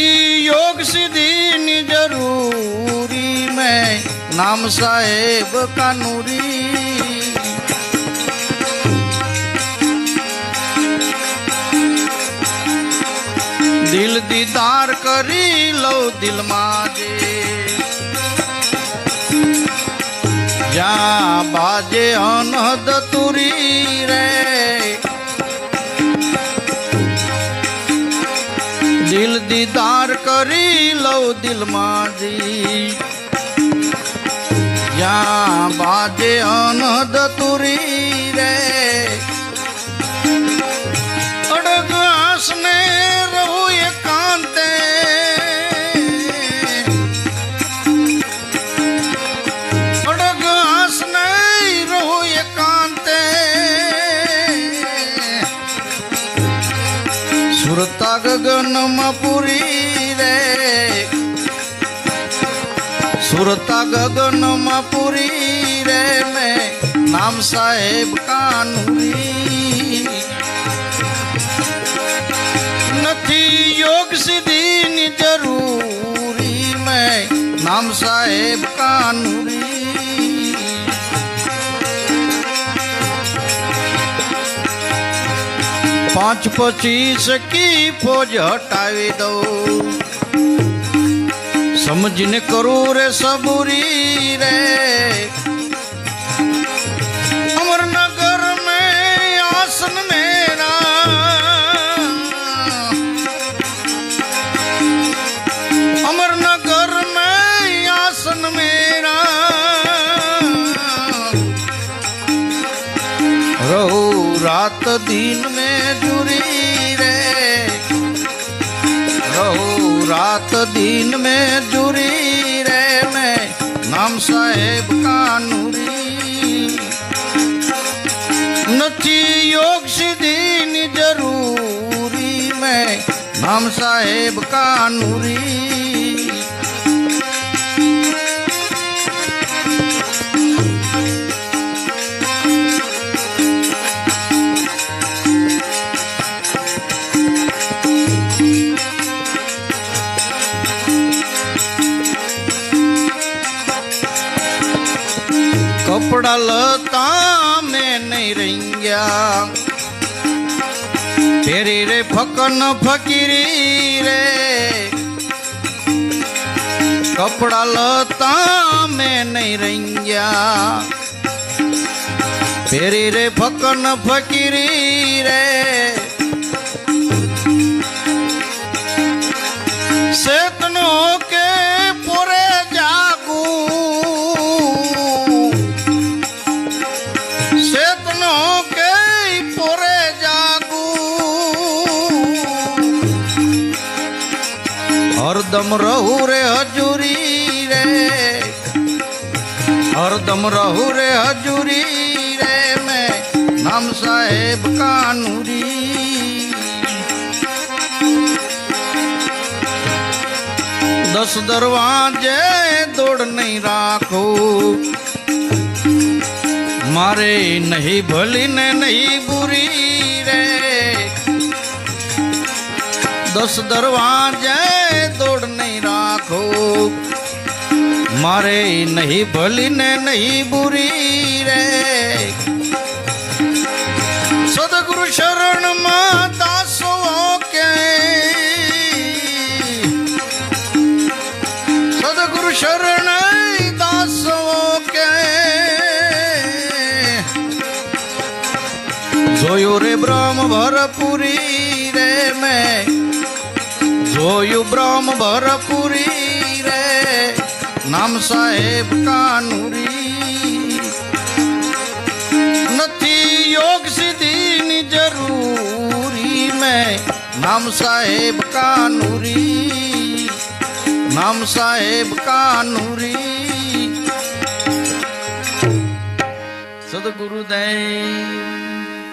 સિદ્ધિ યોગ સિદ્ધિની જરૂરી મેં નામ સાહેબ કાનુરી દિલ દીદાર કરી લઉં દિલમાં જે જ્યાં બાજે અનહદ તુરી રે દિલ દીદાર કરી લઉં દિલમાં જી જ્યાં બાજે અનદ તુરી સુરતા ગગનમાં પૂરી રે. સુરતા ગગનમાં પૂરી રે મેં નામ સાહેબ કાનુરી. નથી યોગ સિદ્ધિની જરૂરી મેં નામ સાહેબ કાનુરી. પાંચ પચીસ કી ફોજ હટાવી દઉં. સમજીને કરું રે સબુરી રે. અમરનગર મે આસન મેરા અમરનગર મે આસન મેરા રહું રાત દિન मेरी रे रहू रात दिन में जुरी रे मैं नाम साहेब का नूरी नथी योग सिद्धि जरूरी मैं नाम साहेब का नूरी કપડા લતા મેં નહીં રંગ્યા. ફેરી રે ફકન ફકીરી રે. કપડા લતા મેં નહીં રંગ્યા. ફેરી રે ફકન ફકીરી રે. શેતનો હરદમ રહું રે હજુરી રે હરદમ રહું રે હજુરી રે મેં નામ સાહેબ કાનુરી દસ દરવાજે દોડ નહીં રાખો મારે નહીં ભલી ને નહીં બુરી રે દસ દરવાજે મારે નહીં ભલી ને નહીં બુરી રે સદગુરુ શરણમાં દાસો કે સદગુરુ શરણ દાસો કે જોયું રે બ્રહ્મ ભરપુરી રે મેં જોયું બ્રહ્મ ભરપુરી રે નામ સાહેબ કાનુરી નથી યોગ સિદ્ધિની જરૂરી મેં નામ સાહેબ કાનુરી નામ સાહેબ કાનુરી સદગુરુદેવ